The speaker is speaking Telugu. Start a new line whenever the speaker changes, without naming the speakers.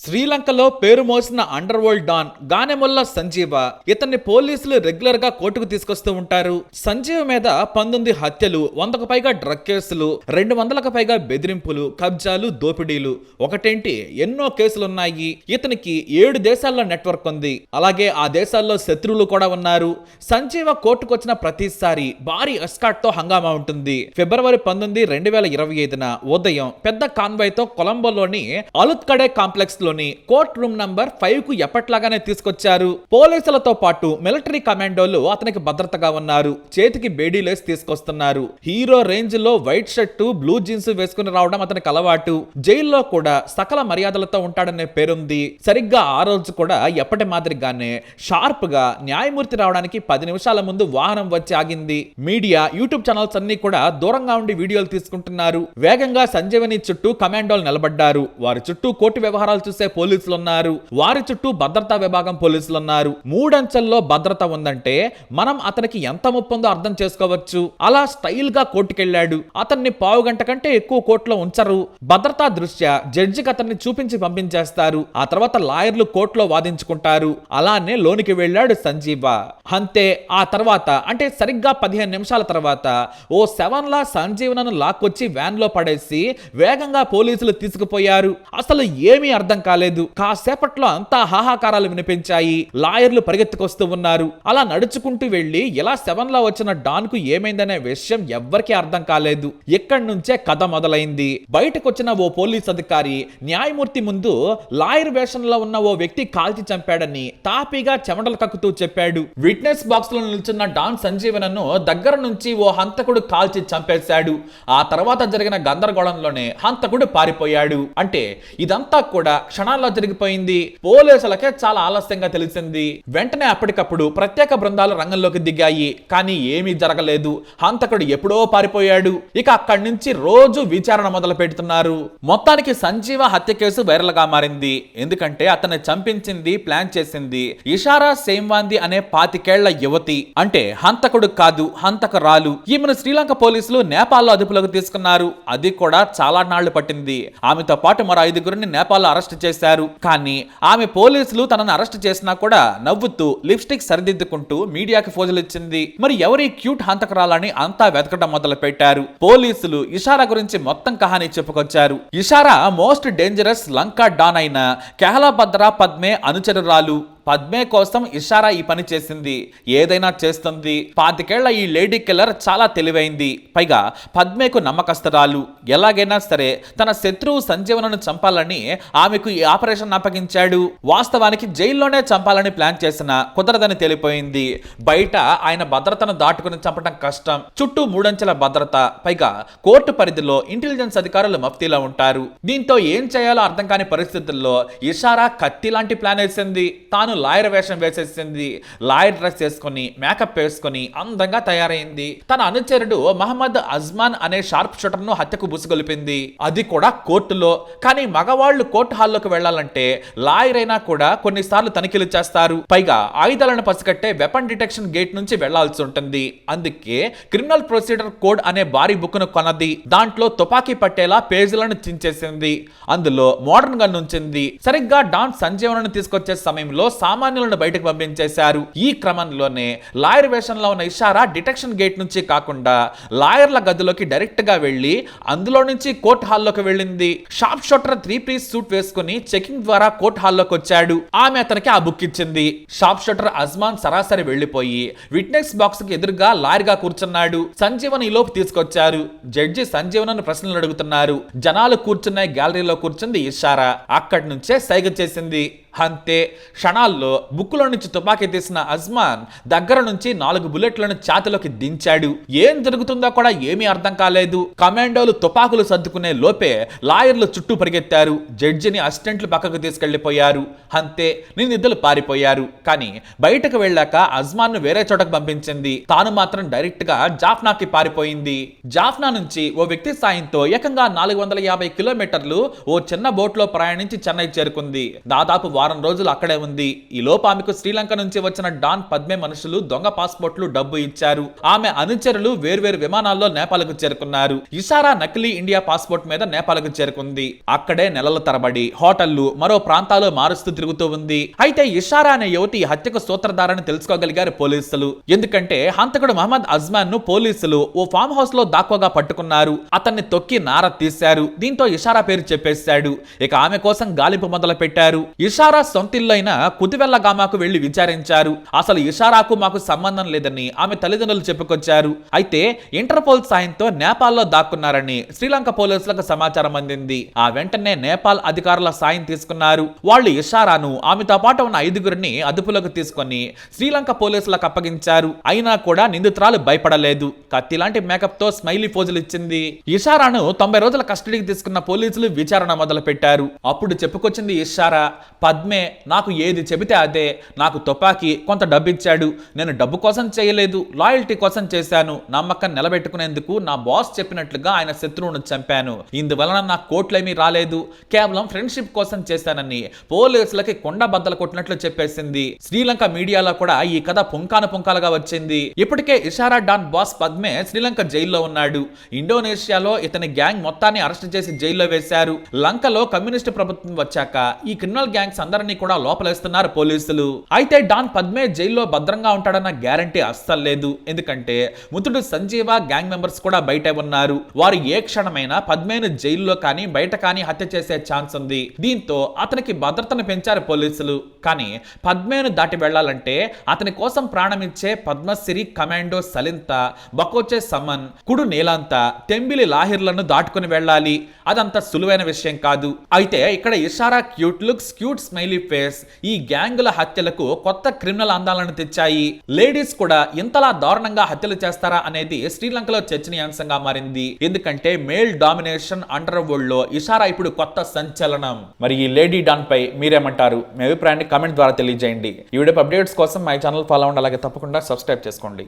శ్రీలంకలో పేరు మోసిన underworld don Ganemulla Sanjeewa ఇతన్ని పోలీసులు రెగ్యులర్గా కోర్టుకు తీసుకొస్తూ ఉంటారు. సంజీవ మీద పంతొమ్మిది హత్యలు వందకు పైగా డ్రగ్ కేసులు రెండు వందలకు పైగా బెదిరింపులు కబ్జాలు దోపిడీలు. ఒకటేంటి? ఎన్నో కేసులున్నాయి. ఇతనికి ఏడు దేశాల్లో నెట్వర్క్ ఉంది. అలాగే ఆ దేశాల్లో శత్రువులు కూడా ఉన్నారు. సంజీవ కోర్టుకు వచ్చిన ప్రతిసారి భారీ ఎస్కాట్తో హంగామా ఉంటుంది. ఫిబ్రవరి పంతొమ్మిది రెండు వేల ఇరవై ఐదున ఉదయం పెద్ద కాన్వాయ్తో కొలంబోలోని అలుత్కడే కాంప్లెక్స్ లోని కోర్ట్ రూమ్ నంబర్ ఫైవ్కు ఎప్పట్లాగానే తీసుకొచ్చారు. పోలీసులతో పాటు మిలిటరీ కమాండోలు అతనికి భద్రతగా ఉన్నారు. చేతికి బేడీలేసి తీసుకొస్తున్నారు. హీరో రేంజ్లో వైట్ షర్టు బ్లూ జీన్స్ వేసుకుని రావడం అతనికి అలవాటు. జైల్లో కూడా సకల మర్యాదలతో ఉంటాడనే పేరుంది. సరిగ్గా ఆ రోజు కూడా ఎప్పటి మాదిరిగానే షార్ప్గా న్యాయమూర్తి రావడానికి పది నిమిషాల ముందు వాహనం వచ్చి ఆగింది. మీడియా యూట్యూబ్ ఛానల్స్ అన్ని కూడా దూరంగా ఉండి వీడియోలు తీసుకుంటున్నారు. వేగంగా సంజీవని చుట్టూ కమాండోలు నిలబడ్డారు. వారి చుట్టూ కోర్టు వ్యవహారాలు చూసే పోలీసులు ఉన్నారు వారి చుట్టూ భద్రతా విభాగం పోలీసులు ఉన్నారు మూడంచెల్లో భద్రత ఉందంటే మనం అతనికి ఎంత ముప్పుందో అర్థం చేసుకోవచ్చు. అలా స్టైల్గా కోర్టుకెళ్ళాడు అతన్ని పావు గంట కంటే ఎక్కువ కోర్టులో ఉంచరు. భద్రతా దృష్ట్యా జడ్జికి అతన్ని చూపించి పంపించేస్తారు. ఆ తర్వాత లాయర్లు కోర్టులో వాదించుకుంటారు. అలానే లోనికి వెళ్ళాడు సంజీవ. అంతే ఆ తర్వాత అంటే సరిగ్గా పదిహేను నిమిషాల తర్వాత ఓ సెవెన్ లా సంజీవనను లాక్కొచ్చి వ్యాన్లో పడేసి వేగంగా పోలీసులు తీసుకుపోయారు. అసలు ఏమీ అర్థం కాలేదు. కాసేపట్లో అంతా హాహాకారాలు వినిపించాయి. లాయర్లు పరిగెత్తుకొస్తూ ఉన్నారు. అలా నడుచుకుంటూ వెళ్ళి ఇలా సెవెన్లో వచ్చిన డాన్కు ఏమైందనే విషయం ఎవ్వరికీ అర్థం కాలేదు. ఇక్కడి నుంచే కథ మొదలైంది. బయటకు వచ్చిన ఓ పోలీస్ అధికారి న్యాయమూర్తి ముందు లాయర్ వేషంలో ఉన్న ఓ వ్యక్తి కాల్చి చంపాడని తాపీగా చెమటలు కక్కుతూ చెప్పాడు. విట్నెస్ బాక్స్లో నిల్చున్న డాన్ సంజీవనను దగ్గర నుంచి ఓ హంతకుడు కాల్చి చంపేశాడు. ఆ తర్వాత జరిగిన గందరగోళంలోనే హంతకుడు పారిపోయాడు. అంటే ఇదంతా కూడా క్షణాల్లో జరిగిపోయింది పోలీసులకే చాలా ఆలస్యంగా తెలిసింది. వెంటనే అప్పటికప్పుడు ప్రత్యేక బృందాలు రంగంలోకి దిగాయి. కానీ ఏమీ జరగలేదు. హంతకుడు ఎప్పుడో పారిపోయాడు. ఇక అక్కడి నుంచి రోజు విచారణ మొదలు పెడుతున్నారు. మొత్తానికి సంజీవ హత్య కేసు వైరల్గా మారింది. ఎందుకంటే అతన్ని చంపించింది ప్లాన్ చేసింది ఇషారా సేమ్వాంది అనే పాతికేళ్ళ యువతి. అంటే హంతకుడు కాదు హంతకురాలు. ఈమెను శ్రీలంక పోలీసులు నేపాల్లో అదుపులోకి తీసుకున్నారు. అది కూడా చాలా నాళ్ళు పట్టింది. ఆమెతో పాటు మరో ఐదుగురిని నేపాల్లో అరెస్ట్ చేశారు. కానీ ఆమె పోలీసులు తనను అరెస్ట్ చేసినా కూడా నవ్వుతూ లిప్స్టిక్ సరిదిద్దుకుంటూ మీడియాకి ఫోజులు ఇచ్చింది మరి ఎవరి క్యూట్ హంతకురాలని అంతా వెతకడం మొదలు పెట్టారు పోలీసులు ఇషారా గురించి మొత్తం కహాని చెప్పుకొచ్చారు. Ishara most dangerous Lanka don అయిన కేహలాభద్ర పద్మే అనుచరురాలు. పద్మే కోసం ఇషారా ఈ పని చేసింది. ఏదైనా చేస్తుంది. పాతికేళ్ళ ఈ లేడీ కిల్లర్ చాలా తెలివైంది. పైగా పద్మేకు నమ్మకస్తురాలు. ఎలాగైనా సరే తన శత్రువు సంజీవనను చంపాలని ఆమెకు ఈ ఆపరేషన్ అప్పగించాడు. వాస్తవానికి జైల్లోనే చంపాలని ప్లాన్ చేసిన కుదరదని తెలిపోయింది. బయట ఆయన భద్రతను దాటుకుని చంపడం కష్టం. చుట్టూ మూడంచెల భద్రత. పైగా కోర్టు పరిధిలో ఇంటెలిజెన్స్ అధికారులు మఫ్తీలో ఉంటారు. దీంతో ఏం చేయాలో అర్థం కాని పరిస్థితుల్లో ఇషారా కత్తి లాంటి ప్లాన్ వేసింది. తాను లాయర్ వేషం వేసేసింది. లాయర్ డ్రెస్ చేసుకుని మేకప్ వేసుకొని అందంగా తయారైంది. తన అనుచరుడు మహమ్మద్ అజ్మాన్ అనే షార్ప్ షూటర్ను హత్యకు బుసుగొలిపింది. అది కూడా కోర్టులో. కానీ మగవాళ్ళు కోర్టు హాల్లోకి వెళ్ళాలంటే లాయర్ అయినా కూడా కొన్నిసార్లు తనిఖీలు చేస్తారు. పైగా ఆయుధాలను పసిగట్టే వెపన్ డిటెక్షన్ గేట్ నుంచి వెళ్ళాల్సి ఉంటుంది. అందుకే క్రిమినల్ ప్రొసీడర్ కోడ్ అనే భారీ బుక్ను కొన్నది. దాంట్లో తుపాకీ పట్టేలా పేజీలను చించేసింది. అందులో మోడర్న్ గన్ ఉంచింది సరిగ్గా డాన్ సంజీవనను తీసుకొచ్చే సమయంలో సామాన్యులను బయటకు పంపించేశారు. ఈ క్రమంలోనే లాయర్ వేషంలో ఉన్న ఇషారా డిటెక్షన్ గేట్ నుంచి కాకుండా లాయర్ల గదిలోకి డైరెక్ట్గా వెళ్ళి అందులో నుంచి కోర్ట్ హాల్లోకి వెళ్ళింది. Sharp shooter three piece suit వేసుకుని చెకింగ్ ద్వారా కోర్ట్ హాల్లోకి వచ్చాడు. ఆమె అతనికి ఆ బుక్ ఇచ్చింది. షాప్ షోటర్ అజ్మాన్ సరాసరి వెళ్ళిపోయి విట్నెస్ బాక్స్కి ఎదురుగా లాయర్గా కూర్చున్నాడు. సంజీవన్ ఈ లోపు తీసుకొచ్చారు. జడ్జి సంజీవనను ప్రశ్నలు అడుగుతున్నారు. జనాలు కూర్చున్న గ్యాలరీలో కూర్చుంది ఇషారా. అక్కడి నుంచే సైగ చేసింది. అంతే క్షణాల్లో బుక్కులో నుంచి తుపాకీ తీసిన అజ్మాన్ దగ్గర నుంచి నాలుగు బుల్లెట్లను ఛాతిలోకి దించాడు. ఏం జరుగుతుందో కూడా ఏమీ అర్థం కాలేదు. కమాండోలు తుపాకులు సర్దుకునే లోపే లాయర్లు చుట్టూ పరిగెత్తారు. జడ్జిని అసిస్టెంట్లు పక్కకు తీసుకెళ్ళిపోయారు అంతే నిందితులు పారిపోయారు. కానీ బయటకు వెళ్ళాక అజ్మాన్ను వేరే చోటకు పంపించింది. తాను మాత్రం డైరెక్ట్గా జాఫ్నాకి పారిపోయింది. జాఫ్నా నుంచి ఓ వ్యక్తి సాయంతో ఏకంగా నాలుగు వందల యాభై కిలోమీటర్లు ఓ చిన్న బోట్లో ప్రయాణించి చెన్నై చేరుకుంది. దాదాపు వారం రోజులు అక్కడే ఉంది. ఈ లోపు ఆమెకు శ్రీలంక నుంచి వచ్చిన డాన్ పద్మే మనుషులు దొంగ పాస్పోర్ట్లు డబ్బు ఇచ్చారు. ఆమె అనుచరులు వేర్వేరు విమానాల్లో నేపాల్కు చేరుకున్నారు. ఇషారా నకిలీ ఇండియా పాస్పోర్ట్ మీద నేపాల్కు చేరుకుంది. అక్కడే నెలల తరబడి హోటళ్ళు మరో ప్రాంతాలు మారుస్తూ తిరుగుతూ ఉంది. అయితే ఇషారా అనే యువతి హత్యకు సూత్రధారని తెలుసుకోగలిగారు పోలీసులు. ఎందుకంటే హంతకుడు మహమ్మద్ అజ్మాన్ను పోలీసులు ఓ ఫామ్ హౌస్లో దాక్కోగా పట్టుకున్నారు. అతన్ని తొక్కి నార తీశారు. దీంతో ఇషారా పేరు చెప్పేశాడు. ఇక ఆమె కోసం గాలింపు మొదలు పెట్టారు ఇషారా సొంతిల్లైన కుతివెల్ల గామాకు వెళ్ళి విచారించారు. అసలు ఇషారాకు మాకు సంబంధం లేదని ఆమె తల్లిదండ్రులు చెప్పుకొచ్చారు. అయితే ఇంటర్పోల్ సాయంతో నేపాల్లో దాక్కున్నారని శ్రీలంక పోలీసులకు సమాచారం అందింది. ఆ వెంటనే నేపాల్ అధికారుల సాయం తీసుకున్నారు. వాళ్ళు ఇషారాను ఆమెతో పాటు ఉన్న ఐదుగురిని అదుపులోకి తీసుకొని శ్రీలంక పోలీసులకు అప్పగించారు. అయినా కూడా నిందితురాలు భయపడలేదు. కత్తి లాంటి మేకప్తో స్మైలీ పోజులు ఇచ్చింది. ఇషారాను తొంభై రోజుల కస్టడీకి తీసుకున్న పోలీసులు విచారణ మొదలు పెట్టారు అప్పుడు చెప్పుకొచ్చింది ఇషారా పద్మే నాకు ఏది చెబితే అదే. నాకు తుపాకీ కొంత డబ్బు ఇచ్చాడు నేను డబ్బు కోసం చేయలేదు. లాయల్టీ కోసం చేశాను. నమ్మకం నిలబెట్టుకునేందుకు నా బాస్ చెప్పినట్లుగా ఆయన శత్రువును చంపాను. ఇందువలన నా కోట్లేమీ రాలేదు. కేవలం ఫ్రెండ్షిప్ కోసం చేశానని పోలీసులకి కొండ బద్దలు కొట్టినట్లు చెప్పేసింది. శ్రీలంక మీడియాలో కూడా ఈ కథ పుంకాను పుంకాలుగా వచ్చింది. ఇప్పటికే ఇషారా డాన్ బాస్ పద్మే శ్రీలంక జైల్లో ఉన్నాడు. ఇండోనేషియాలో ఇతని గ్యాంగ్ మొత్తాన్ని అరెస్ట్ చేసి జైల్లో వేశారు. లంకలో కమ్యూనిస్టు ప్రభుత్వం వచ్చాక ఈ క్రిమినల్ గ్యాంగ్స్ అందరినీ కూడా లోపలేస్తున్నారు పోలీసులు. అయితే డాన్ పద్మే జైల్లో భద్రంగా ఉంటాడన్న గ్యారంటీ అస్సలు లేదు. ఎందుకంటే ముతుడు సంజీవ గ్యాంగ్ మెంబర్స్ కూడా బయట ఉన్నారు. వారు ఏ క్షణమైనా పద్మేను జైల్లో కానీ బయట కానీ హత్య చేసే ఛాన్స్ ఉంది. దీంతో అతనికి భద్రతను పెంచారు పోలీసులు. కానీ పద్మేను దాటి వెళ్ళాలంటే అతని కోసం ప్రాణమిచ్చే పద్మశ్రీ కమాండో సలింత బకోచే సమన్ కుడు నీలాంత తెంబిలి లాహిర్లను దాటుకుని వెళ్ళాలి. అదంత సులువైన విషయం కాదు. అయితే ఇక్కడ Ishara cute looks cute smiley face ఈ గ్యాంగుల హత్యలకు కొత్త క్రిమినల్ అందాలను తెచ్చాయి. లేడీస్ కూడా ఇంతలా దారుణంగా హత్యలు చేస్తారా అనేది శ్రీలంకలో చర్చనీయాంశంగా మారింది. ఎందుకంటే మేల్ డామినేషన్ అండర్ వరల్డ్లో ఇషారా ఇప్పుడు కొత్త సంచలనం. మరి ఈ లేడీ డాన్ పై మీరేమంటారు? మీ అభిప్రాయాన్ని కమెంట్ ద్వారా తెలియజేయండి. ఈ వీడియో అప్డేట్స్ కోసం మై ఛానల్ ఫాలో అవ్వండి అలాగే తప్పకుండా సబ్స్క్రైబ్ చేసుకోండి.